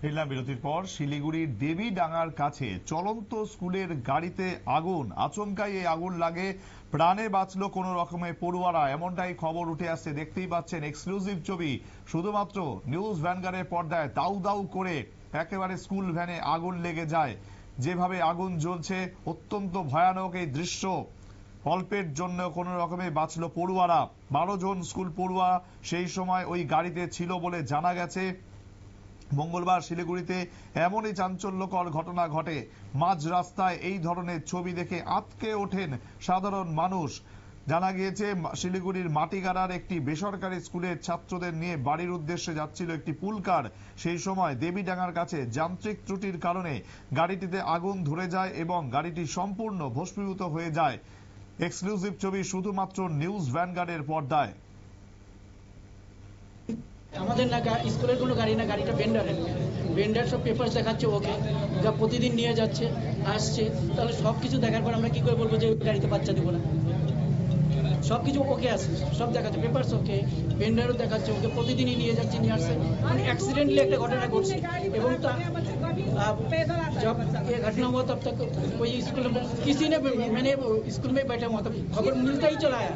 ফিরলাম বিরতির পর শিলিগুড়ির দেবীডাঙ্গার কাছে। চলন্ত স্কুলের গাড়িতে আগুন। আচমকাই এই আগুন লাগে। প্রাণে বাঁচলো কোনো রকমে পড়ুয়ারা। এমনটাই খবর উঠে আসছে। দেখতেই পাচ্ছেন এক্সক্লুসিভ ছবি। শুধুমাত্র নিউজ ভ্যানগারের পর্দায় দাউ দাউ করে একেবারে স্কুল ভ্যানে আগুন লেগে যায়। যেভাবে আগুন জ্বলছে, অত্যন্ত ভয়ানক এই দৃশ্য। অল্পের জন্য কোনো রকমে বাঁচলো পড়ুয়ারা। বারো জন স্কুল পড়ুয়া সেই সময় ওই গাড়িতে ছিল বলে জানা গেছে। মঙ্গলবার শিলিগুড়িতে এমনই চাঞ্চল্যকর ঘটনা ঘটে। মাঝ রাস্তায় এই ধরনের ছবি দেখে আতকে ওঠেন সাধারণ মানুষ। জানা গিয়েছে, শিলিগুড়ির মাটিগাড়ার একটি বেসরকারি স্কুলের ছাত্রদের নিয়ে বাড়ির উদ্দেশ্যে যাচ্ছিল একটি পুলকার সেই সময় দেবীডাঙ্গার কাছে যান্ত্রিক ত্রুটির কারণে গাড়িটিতে আগুন ধরে যায় এবং গাড়িটি সম্পূর্ণ ভস্মীভূত হয়ে যায়। এক্সক্লুসিভ ছবি শুধুমাত্র নিউজ ভ্যানগার্ডের পর্দায়। আমাদের না গা- স্কুলের কোনো গাড়ি না গাড়িটা ভেন্ডারের ভেন্ডার সব পেপার দেখাচ্ছে ওকে যা প্রতিদিন নিয়ে যাচ্ছে আসছে তাহলে সব কিছু দেখার পর আমরা কি করে বলবো যে ওই গাড়িতে বাচ্চা দেবো না সব কিছু ওকে আছে সব দেখাচ্ছে পেপারস ওকে ভেন্ডারও দেখাচ্ছে ওকে প্রতিদিনই নিয়ে যাচ্ছে নিয়ে আসছে মানে অ্যাক্সিডেন্টলি একটা ঘটনা ঘটছে এবং তা अब जब ये घटना हुआ तब तक कोई स्कूल में किसी ने भी- मैंने वो स्कूल में बैठा हुआ था खबर मिलता ही चला आया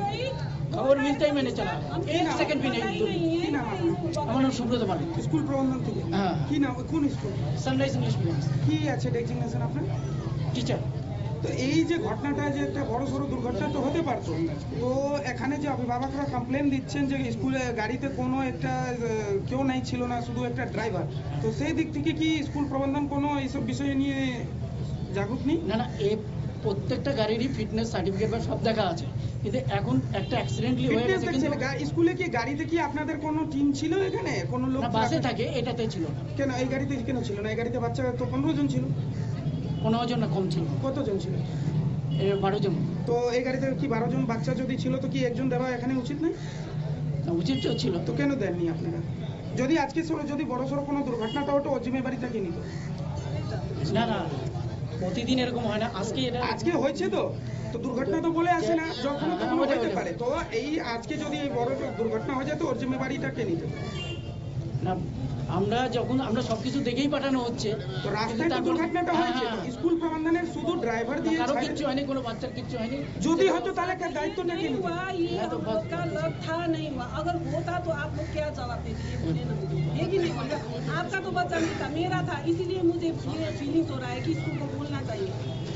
खबर मिलता ही मैंने चला एक सेकंड भी नहीं दूर কি নাম আপনার? আমার নাম সুব্রত মালিক স্কুল প্রবন্ধন থেকে হ্যাঁ। কি নাম কোন স্কুল সানরাইজ ইংলিশ মিডিয়াম কি আছে ডেজিগনেশন আপনার টিচার তো এই যে ঘটনাটা যে একটা বড় সড়ো দুর্ঘটনা তো হতে পারতো তো এখানে যে অভিভাবকরা কমপ্লেন দিচ্ছেন যে স্কুলে গাড়িতে কোনো একটা আহ, কেউ নাই ছিল না শুধু একটা ড্রাইভার তো সেই দিক থেকে কি স্কুল প্রবন্ধন কোনো এইসব বিষয় নিয়ে জাগরুক নেই না না এ প্রত্যেকটা গাড়িরই ফিটনেস সার্টিফিকেট বা সব দেখা আছে। কিন্তু এখন একটা অ্যাক্সিডেন্টলি হয়ে গেছে কিন্তু স্কুলে কি গাড়িতে কি আপনাদের কোনো টিম ছিল এখানে? কোনো লোক না বাসে থাকে এটাতে ছিল না। কেন এই গাড়িতে কেন ছিল না? এই গাড়িতে বাচ্চা তো পনেরো জন ছিল? পনেরো জন না কম ছিল। কতজন ছিল? বারো জন। তো এই গাড়িতে কি বারো জন বাচ্চা যদি ছিল তো কি একজন দেওয়া এখানে উচিত নয় না, উচিত তো ছিল। তো কেন দেননি আপনারা? যদি আজকে যদি বড় সড়ো কোনো দুর্ঘটনাটা হতো ওর জিম্মেবারিটা কে নিত। না না। প্রতিদিন এরকম হয় না। আজকে এটা আজকে হয়েছে তো। তো দুর্ঘটনা তো বলে আসে না যখন হ্যাঁ, তখন হতে পারে। তো এই আজকে যদি এই বড় দুর্ঘটনা হয়ে যায় তো ওর জিম্মেবারিটা কে নিতে না আমরা যখন আমরা সবকিছু দেখেই পাঠানো হচ্ছে। তো রাস্তায় দুর্ঘটনাটা হ্যাঁ, হয়েছে। হ্যাঁ। স্কুল প্রবন্ধনের শুধু ড্রাইভার না, দিয়ে কারো ছাড়ে- কিচ্ছু হয়নি কোনো বাচ্চার কিচ্ছু হয়নি যদি হতো তাহলে কার দায়িত্বটা কে नहीं নিত हुआ ये मैं तो हम बस- लोग का लग था नहीं हुआ अगर होता तो आप लोग क्या जवाब देते ये बोले ना है कि नहीं बोले आपका तो बच्चा नहीं था मेरा था इसीलिए मुझे ये फीलिंग हो रहा है कि स्कूल को बोलना चाहिए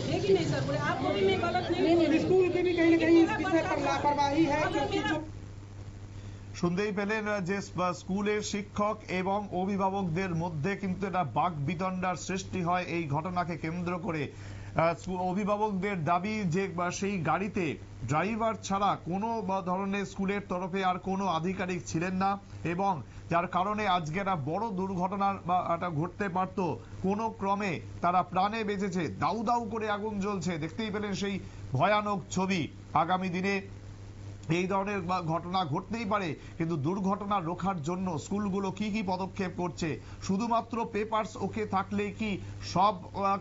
है कि नहीं सर बोले आप बोले मैं गलत नहीं नहीं, नहीं, बोली। स्कूल की भी कहीं ना कहीं इस मेरा विषय बच्चा पर था। लापरवाही है শুনতেই পেলেন যে স্কুলের শিক্ষক এবং অভিভাবকদের মধ্যে কিন্তু একটা বাক বিতণ্ডার সৃষ্টি হয় এই ঘটনাকে কেন্দ্র করে। অভিভাবকদের দাবি যে সেই গাড়িতে ড্রাইভার ছাড়া কোনো ধরনের স্কুলের তরফে আর কোনো আধিকারিক ছিলেন না এবং যার কারণে আজকে একটা বড় দুর্ঘটনার বা ঘটতে পারত। কোনো ক্রমে তারা প্রাণে বেঁচেছে দাউ দাউ করে আগুন জ্বলছে। দেখতেই পেলেন সেই ভয়ানক ছবি। আগামী দিনে এই ধরনের ঘটনা ঘটতেই পারে, কিন্তু দুর্ঘটনা রোখার জন্য স্কুলগুলো কি কি পদক্ষেপ করছে? শুধুমাত্র পেপারস ওকে থাকলেই কি সব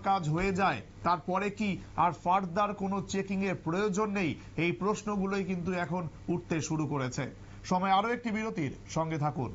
কাজ হয়ে যায়? তারপরে কি আর ফার্দার কোনো চেকিং এর প্রয়োজন নেই? এই প্রশ্নগুলোই কিন্তু এখন উঠতে শুরু করেছে। সময় আরও একটি বিরতির সঙ্গে থাকুন।